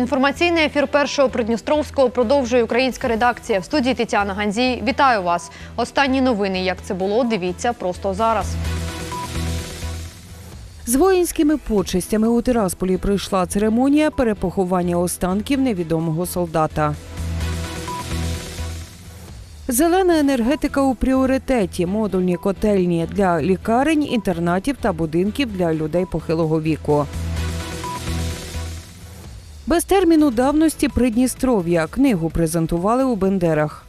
Інформаційний ефір першого Придністровського продовжує українська редакція. В студії Тетяна Ганзій. Вітаю вас. Останні новини. Як це було? Дивіться просто зараз. З воїнськими почестями у Тирасполі пройшла церемонія перепоховання останків невідомого солдата. Зелена енергетика у пріоритеті, модульні котельні для лікарень, інтернатів та будинків для людей похилого віку. Без терміну давності Придністров'я книгу презентували у Бендерах.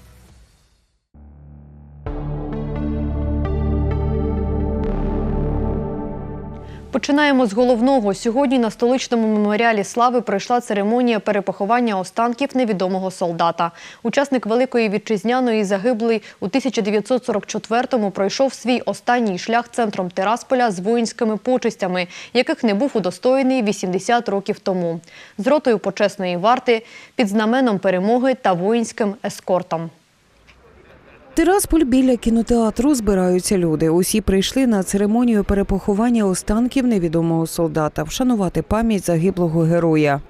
Починаємо з головного. Сьогодні на столичному меморіалі слави пройшла церемонія перепоховання останків невідомого солдата. Учасник Великої вітчизняної загиблий у 1944-му пройшов свій останній шлях центром Тирасполя з воїнськими почестями, яких не був удостоєний 80 років тому. З ротою почесної варти, під знаменом перемоги та воїнським ескортом. Тирасполь біля кінотеатру збираються люди. Усі прийшли на церемонію перепоховання останків невідомого солдата, вшанувати пам'ять загиблого героя.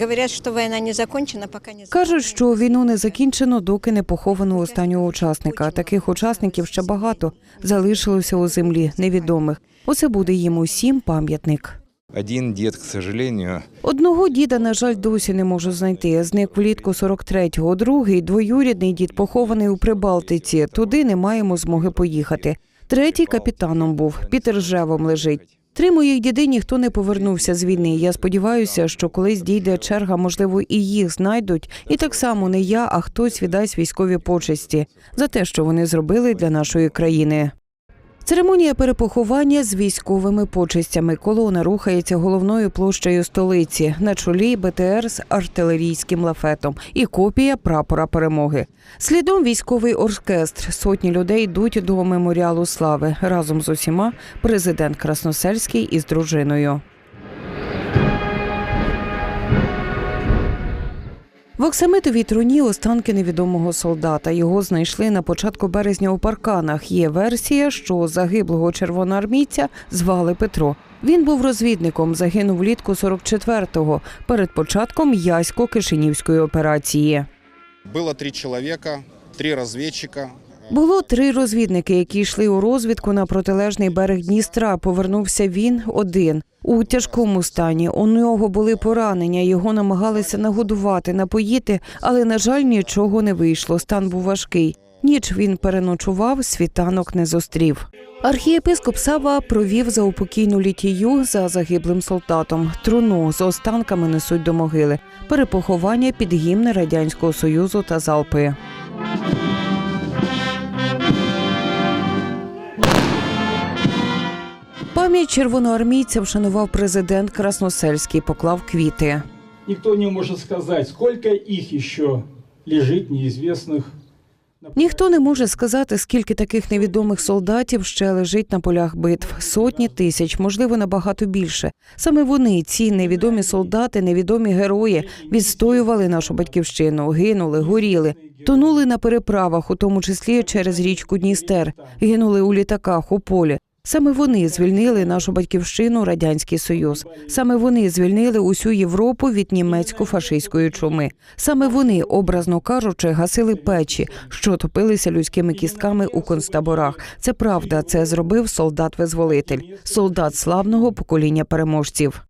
Говорят, что война не не Кажуть, що війну не закінчено, доки не поховано останнього учасника. Таких учасників ще багато залишилося у землі невідомих. Оце буде їм усім пам'ятник. Один дед, к сожалению, Одного діда, на жаль, досі не можу знайти. Зник влітку 43-го. Другий двоюрідний дід похований у Прибалтиці. Туди не маємо змоги поїхати. Третій капітаном був. Під Ржевом лежить. Три моїх діди ніхто не повернувся з війни. Я сподіваюся, що колись дійде черга, можливо, і їх знайдуть. І так само не я, а хтось віддасть військові почесті за те, що вони зробили для нашої країни. Церемонія перепоховання з військовими почестями. Колона рухається головною площею столиці. На чолі БТР з артилерійським лафетом і копія прапора перемоги. Слідом військовий оркестр. Сотні людей йдуть до меморіалу слави. Разом з усіма президент Красносельський із дружиною. В оксамитовій труні останки невідомого солдата. Його знайшли на початку березня у парканах. Є версія, що загиблого червоноармійця звали Петро. Він був розвідником, загинув влітку 44-го перед початком Ясько-Кишинівської операції. Було три чоловіка, три разведчика. Було три розвідники, які йшли у розвідку на протилежний берег Дністра. Повернувся він один у тяжкому стані. У нього були поранення. Його намагалися нагодувати, напоїти, але на жаль, нічого не вийшло. Стан був важкий. Ніч він переночував, світанок не зустрів. Архієпископ Сава провів за упокійну літію за загиблим солдатом. Труну з останками несуть до могили. Перепоховання під гімни радянського союзу та залпи. Пам'ять червоноармійця вшанував президент Красносельський, поклав квіти. Никто не может сказать, сколько их еще лежит неизвестных. Ніхто не може сказати, скільки таких невідомих солдатів ще лежить на полях битв. Сотні тисяч, можливо, набагато більше. Саме вони, ці невідомі солдати, невідомі герої, відстоювали нашу батьківщину, гинули, горіли, тонули на переправах, у тому числі через річку Дністер, гинули у літаках у полі. Саме вони звільнили нашу батьківщину, радянський союз. Саме вони звільнили усю Європу від німецько-фашистської чуми. Саме вони, образно кажучи, гасили печі, що топилися людськими кістками у концтаборах. Це правда. Це зробив солдат-визволитель, солдат славного покоління переможців.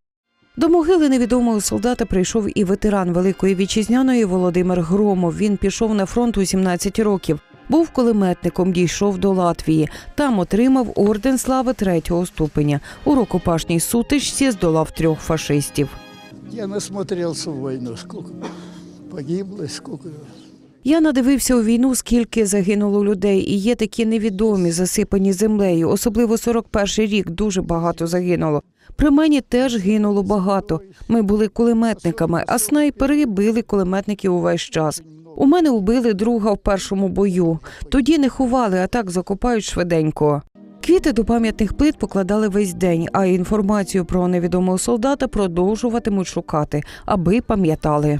До могили невідомого солдата прийшов і ветеран Великої вітчизняної Володимир Громов. Він пішов на фронт у 17 років. Був кулеметником, дійшов до Латвії. Там отримав орден слави третього ступеня. У рукопашній сутичці здолав трьох фашистів. Я насмотрелся в войну, сколько погибло, сколько... Я надивився у війну, скільки загинуло людей, і є такі невідомі, засипані землею. Особливо 41-й рік дуже багато загинуло. При мені теж гинуло багато. Ми були кулеметниками, а снайпери били кулеметників увесь час. У мене вбили друга в першому бою. Тоді не ховали, а так закопають швиденько. Квіти до пам'ятних плит покладали весь день, а інформацію про невідомого солдата продовжуватимуть шукати, аби пам'ятали.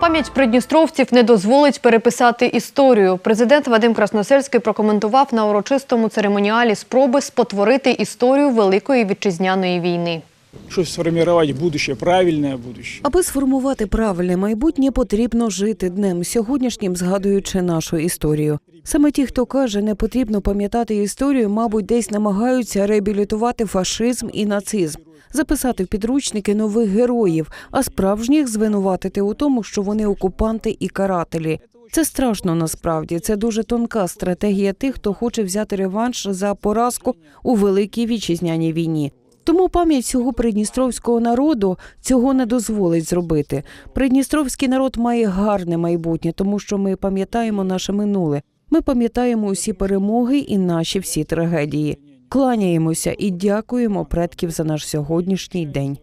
Пам'ять придністровців не дозволить переписати історію. Президент Вадим Красносельський прокоментував на урочистому церемоніалі спроби спотворити історію Великої вітчизняної війни. Чтобы сформировать будущее, правильное будущее. Аби сформувати правильне майбутнє, потрібно жити днем сьогоднішнім, згадуючи нашу історію. Саме ті, хто каже, не потрібно пам'ятати історію, мабуть, десь намагаються реабілітувати фашизм і нацизм, записати в підручники нових героїв, а справжніх звинуватити у тому, що вони окупанти і карателі. Це страшно насправді. Це дуже тонка стратегія тих, хто хоче взяти реванш за поразку у великій вітчизняній війні. Тому пам'ять цього придністровського народу цього не дозволить зробити. Придністровський народ має гарне майбутнє, тому що ми пам'ятаємо наше минуле. Ми пам'ятаємо усі перемоги і наші всі трагедії. Кланяємося і дякуємо предків за наш сьогоднішній день.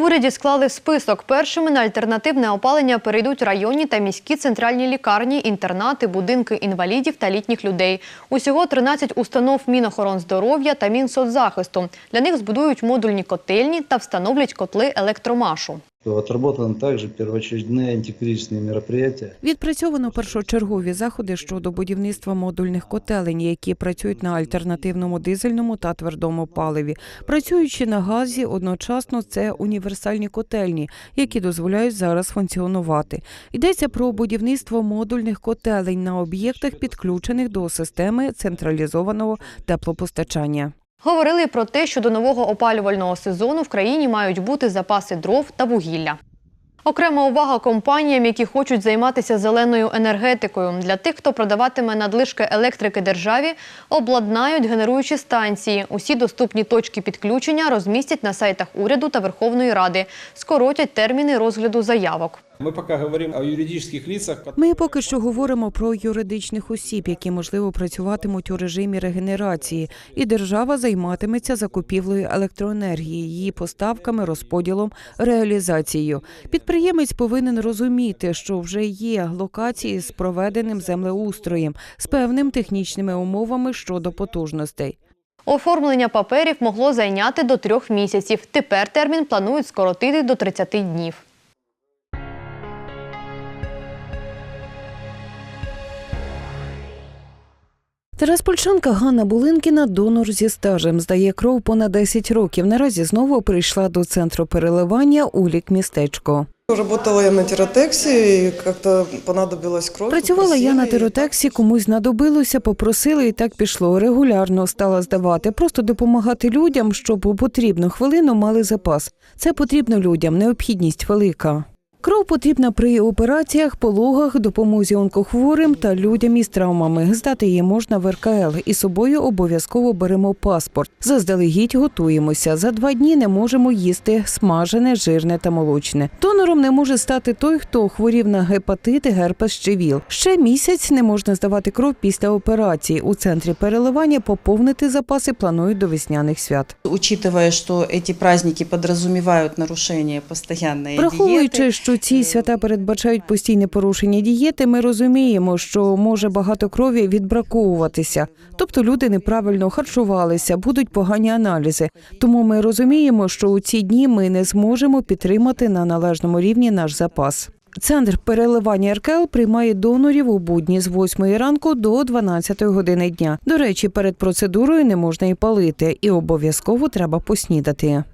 Уряді склали список. Першими на альтернативне опалення перейдуть районні та міські центральні лікарні, інтернати, будинки інвалідів та літніх людей. Усього 13 установ Мінохоронздоров'я та Мінсоцзахисту. Для них збудують модульні котельні та встановлять котли електромашу. Отработаны также первоочередные антикризисные мероприятия. Відпрацьовано першочергові заходи щодо будівництва модульних котелень, які працюють на альтернативному дизельному та твердому паливі. Працюючи на газі, одночасно це універсальні котельні, які дозволяють зараз функціонувати. Йдеться про будівництво модульних котелень на об'єктах, підключених до системи централізованого теплопостачання. Говорили про те, що до нового опалювального сезону в країні мають бути запаси дров та вугілля. Окрема увага компаніям, які хочуть займатися зеленою енергетикою. Для тих, хто продаватиме надлишки електрики державі, обладнають генеруючі станції. Усі доступні точки підключення розмістять на сайтах уряду та Верховної Ради, скоротять терміни розгляду заявок. Мы пока говорим о юридических лицах, Ми поки що говоримо про юридичних осіб, які можливо працюватимуть у режимі регенерації, і держава займатиметься закупівлею електроенергії, її поставками, розподілом, реалізацією. Підприємець повинен розуміти, що вже є локації з проведеним землеустроєм, з певним технічними умовами щодо потужностей. Оформлення паперів могло зайняти до трьох місяців. Тепер термін планують скоротити до 30 днів. Тераспольчанка Ганна Булинкіна донор зі стажем здає кров понад 10 років. Наразі знову прийшла до центру переливання у лікмістечко. Работала я на терротексе, и как-то понадобилась кровь. Працювала я на теротексі, комусь знадобилося, попросили і так пішло. Регулярно стала здавати, просто допомагати людям, щоб у потрібну хвилину мали запас. Це потрібно людям, необхідність велика. Кров потрібна при операціях, пологах, допомозі онкохворим та людям із травмами. Здати її можна в РКЛ. І з собою обов'язково беремо паспорт. Заздалегідь готуємося. За два дні не можемо їсти смажене, жирне та молочне. Донором не може стати той, хто хворів на гепатит, герпес чи ВІЛ. Ще місяць не можна здавати кров після операції. У центрі переливання поповнити запаси планують до весняних свят. Учитывая, что эти праздники подразумевают нарушение постоянной Враховуючи, диеты, що ці свята передбачають постійне порушення дієти, ми розуміємо, що може багато крові відбраковуватися. Тобто люди неправильно харчувалися, будуть погані аналізи. Тому ми розуміємо, що у ці дні ми не зможемо підтримати на належному рівні наш запас. Центр переливання РКЛ приймає донорів у будні з 8 ранку до 12 години дня. До речі, перед процедурою не можна і палити, і обов'язково треба поснідати.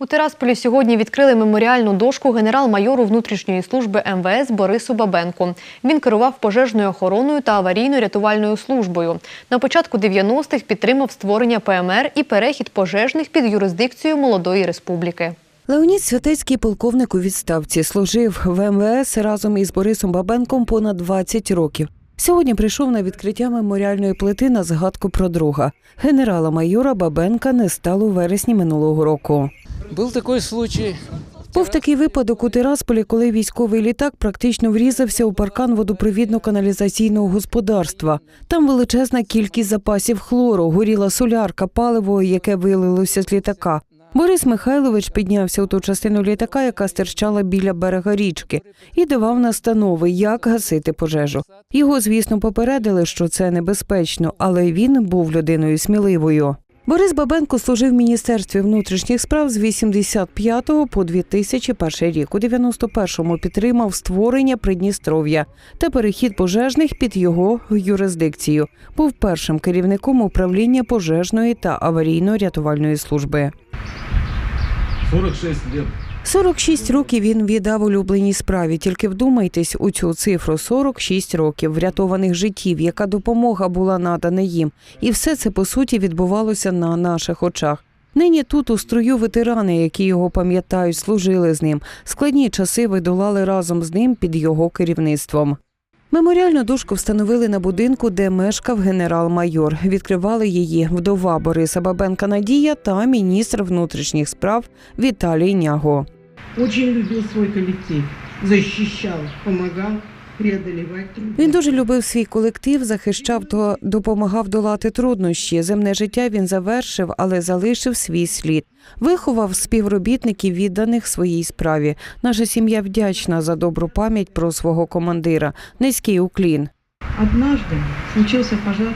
У Тирасполі сьогодні відкрили меморіальну дошку генерал-майору внутрішньої служби МВС Борису Бабенку. Він керував пожежною охороною та аварійно-рятувальною службою. На початку 90-х підтримав створення ПМР і перехід пожежних під юрисдикцію молодої республіки. Леонід Святецький, полковник у відставці, служив в МВС разом із Борисом Бабенком понад 20 років. Сьогодні прийшов на відкриття меморіальної плити на згадку про друга. Генерала-майора Бабенка не стало у вересні минулого року. Был такой случай. Був такий випадок у Тирасполі, коли військовий літак практично врізався у паркан водопровідно-каналізаційного господарства. Там величезна кількість запасів хлору, горіла солярка, паливо, яке вилилося з літака. Борис Михайлович піднявся у ту частину літака, яка стирчала біля берега річки, і давав настанови, як гасити пожежу. Його, звісно, попередили, що це небезпечно, але він був людиною сміливою. Борис Бабенко служив в Міністерстві внутрішніх справ з 85 по 2001 рік. У 91-му підтримав створення Придністров'я та перехід пожежних під його юрисдикцію. Був першим керівником управління пожежної та аварійно-рятувальної служби. 46 лет. 46 років він віддав улюбленій справі. Тільки вдумайтесь у цю цифру 46 років врятованих життів, яка допомога була надана їм. І все це по суті відбувалося на наших очах. Нині тут у строю ветерани, які його пам'ятають, служили з ним. Складні часи видолали разом з ним під його керівництвом. Меморіальну дошку встановили на будинку, де мешкав генерал-майор. Відкривали її вдова Бориса Бабенка Надія та міністр внутрішніх справ Віталій Няго. Очень любил свой коллектив, защищал, помогал. Він дуже любив свій колектив, захищав та допомагав долати труднощі. Земне життя він завершив, але залишив свій слід. Виховав співробітників, відданих своїй справі. Наша сім'я вдячна за добру пам'ять про свого командира. Низький уклін. Однажды случился пожар.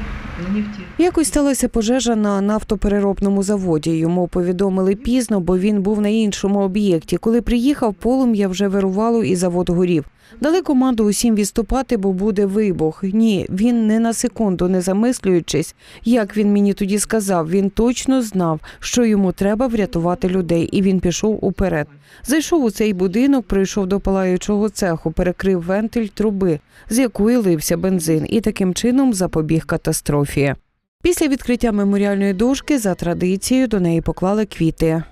Якось сталася пожежа на нафтопереробному заводі. Йому повідомили пізно, бо він був на іншому об'єкті. Коли приїхав, полум'я вже вирувало і завод горів. Дали команду усім відступати, бо буде вибух. Ні, він не на секунду не замислюючись, як він мені тоді сказав. Він точно знав, що йому треба врятувати людей, і він пішов уперед. Зайшов у цей будинок, прийшов до палаючого цеху, перекрив вентиль труби, з якої лився бензин, і таким чином запобіг катастрофі. Після відкриття меморіальної дошки за традицією до неї поклали квіти.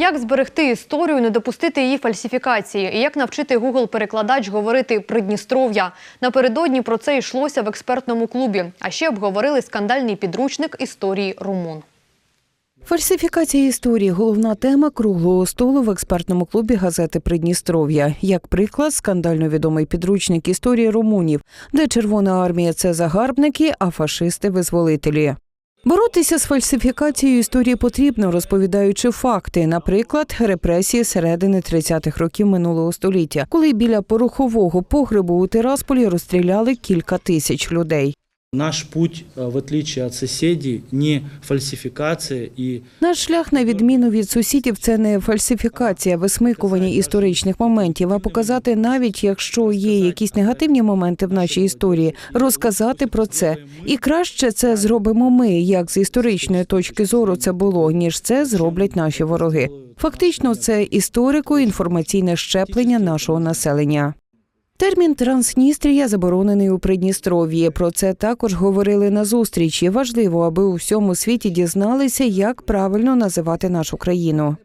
Як зберегти історію, не допустити її фальсифікації? І як навчити Google-перекладач говорити Придністров'я? Напередодні про це йшлося в експертному клубі. А ще обговорили скандальний підручник історії румун. Фальсифікація історії головна тема круглого столу в експертному клубі газети Придністров'я. Як приклад, скандально відомий підручник історії румунів, де Червона армія це загарбники, а фашисти визволителі. Боротися з фальсифікацією історії потрібно, розповідаючи факти, наприклад, репресії середини 30-х років минулого століття, коли біля порохового погребу у Тирасполі розстріляли кілька тисяч людей. Наш путь, в отличие от соседей, не фальсификация и Наш шлях, на відміну від сусідів, це не фальсифікація, висмикування історичних моментів, а показати, навіть якщо є якісь негативні моменти в нашій історії, розказати про це. І краще це зробимо ми, як з історичної точки зору це було, ніж це зроблять наші вороги. Фактично, це історико-інформаційне щеплення нашого населення. Термін Трансністрія заборонений у Придністров'ї. Про це також говорили на зустрічі. Важливо, аби у всьому світі дізналися, як правильно називати нашу країну.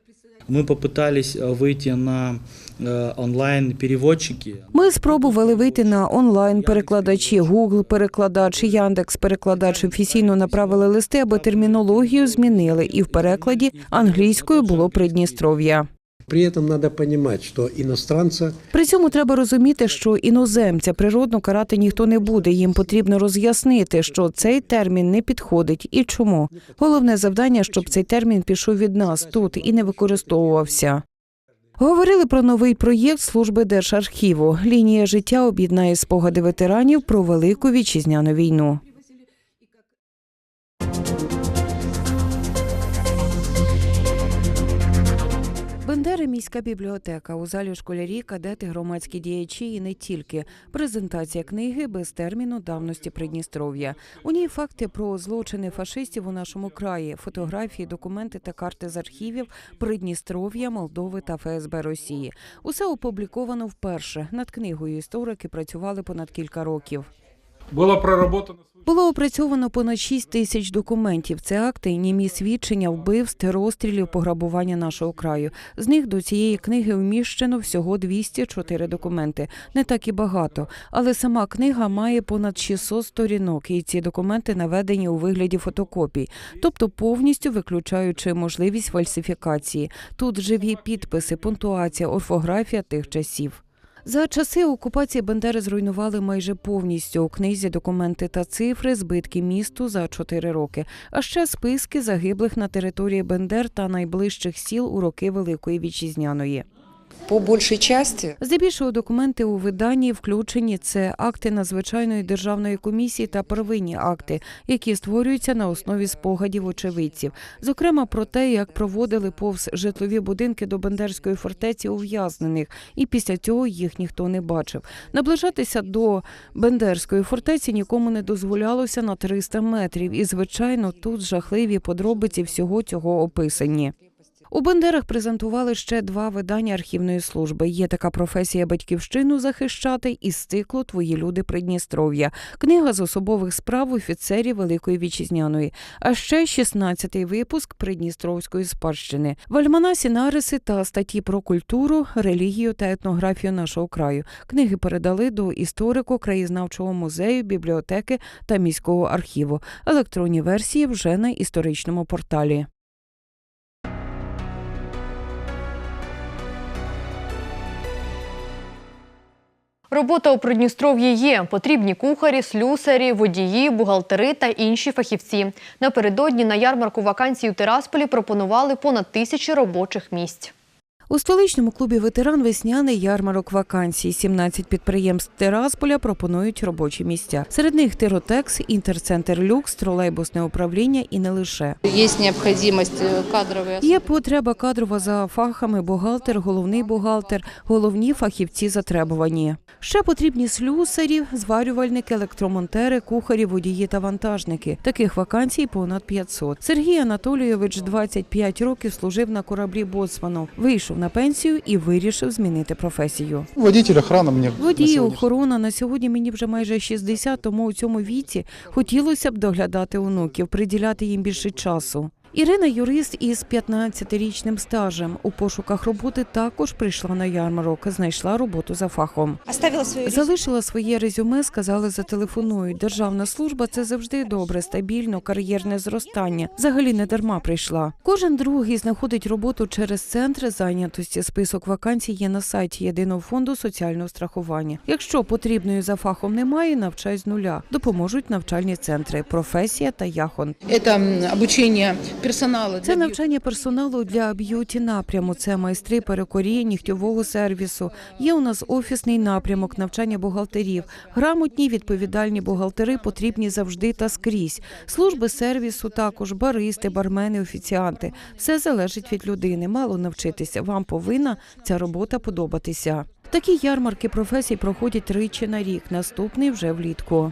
мы попытались э, выйти на э, онлайн-переводчики. Ми спробували вийти на онлайн перекладачі. Google перекладач, Яндекс перекладач офіційно направили листи, аби термінологію змінили, і в перекладі англійською було Придністров'я. При этом надо понимать, что иностранца При цьому треба розуміти, що іноземця природно карати ніхто не буде. Їм потрібно роз'яснити, що цей термін не підходить і чому. Головне завдання, щоб цей термін пішов від нас тут і не використовувався. Говорили про новий проєкт служби Держархіву. Лінія життя об'єднає спогади ветеранів про велику вітчизняну війну. Бендери міська бібліотека. У залі школярі, кадети, громадські діячі і не тільки. Презентація книги без терміну давності Придністров'я. У ній факти про злочини фашистів у нашому краї, фотографії, документи та карти з архівів Придністров'я, Молдови та ФСБ Росії. Усе опубліковано вперше. Над книгою історики працювали понад кілька років. Было проработано Було опрацьовано понад 6 тисяч документів. Це акти і німі свідчення вбивств, розстрілів, пограбування нашого краю. З них до цієї книги вміщено всього 204 документи. Не так і багато, але сама книга має понад 600 сторінок, і ці документи наведені у вигляді фотокопій, тобто повністю виключаючи можливість фальсифікації. Тут живі підписи, пунктуація, орфографія тих часів. За часи окупації Бендери зруйнували майже повністю у книзі документи та цифри, збитки місту за чотири роки, а ще списки загиблих на території Бендер та найближчих сіл у роки Великої Вітчизняної. По большей части Здебільшого документи у виданні включені. Це акти надзвичайної державної комісії та первинні акти, які створюються на основі спогадів очевидців, зокрема про те, як проводили повз житлові будинки до Бендерської фортеці ув'язнених, і після цього їх ніхто не бачив. Наближатися до Бендерської фортеці нікому не дозволялося на 300 метрів, і звичайно, тут жахливі подробиці всього цього описані. У Бендерах презентували ще два видання архівної служби. Є така професія батьківщину захищати із циклу Твої люди Придністров'я, книга з особових справ офіцерів Великої Вітчизняної, а ще 16-й випуск Придністровської спадщини, в альманасі нариси та статті про культуру, релігію та етнографію нашого краю. Книги передали до історико-краєзнавчого музею, бібліотеки та міського архіву. Електронні версії вже на історичному порталі. Робота у Придністров'ї є. Потрібні кухарі, слюсарі, водії, бухгалтери та інші фахівці. Напередодні на ярмарку вакансій у Тирасполі пропонували понад тисячі робочих місць. У столичному клубі ветеран весняний ярмарок вакансій. 17 підприємств Тирасполя пропонують робочі місця. Серед них Тиротекс, Інтерцентр Люкс, тролейбусне управління і не лише. Є необхідність кадрової. Є потреба кадрова за фахами бухгалтер, головний бухгалтер, головні фахівці затребувані. Ще потрібні слюсарі, зварювальники, електромонтери, кухарі, водії та вантажники. Таких вакансій понад 500. Сергій Анатолійович 25 років служив на кораблі боцманом, вийшов на пенсію і вирішив змінити професію. Водій, охрана мені водій, охорона на сьогодні мені вже майже 60, тому у цьому віці хотілося б доглядати онуків, приділяти їм більше часу. Ірина юрист із 15-річним стажем. У пошуках роботи також прийшла на ярмарок, знайшла роботу за фахом. Свою Залишила своє резюме, сказали, зателефонують. Державна служба це завжди добре, стабільно, кар'єрне зростання. Взагалі не дарма прийшла. Кожен другий знаходить роботу через центри зайнятості. Список вакансій є на сайті єдиного фонду соціального страхування. Якщо потрібної за фахом немає, навчай з нуля. Допоможуть навчальні центри, професія та яхон. Це обучення персоналу. Це навчання персоналу для б'юті напряму. Це майстри перукарі, нігтьового сервісу. Є у нас офісний напрямок навчання бухгалтерів. Грамотні відповідальні бухгалтери потрібні завжди та скрізь. Служби сервісу також, баристи, бармени, офіціанти. Все залежить від людини. Мало навчитися. Вам повинна ця робота подобатися. Такі ярмарки професій проходять тричі на рік. Наступний вже влітку.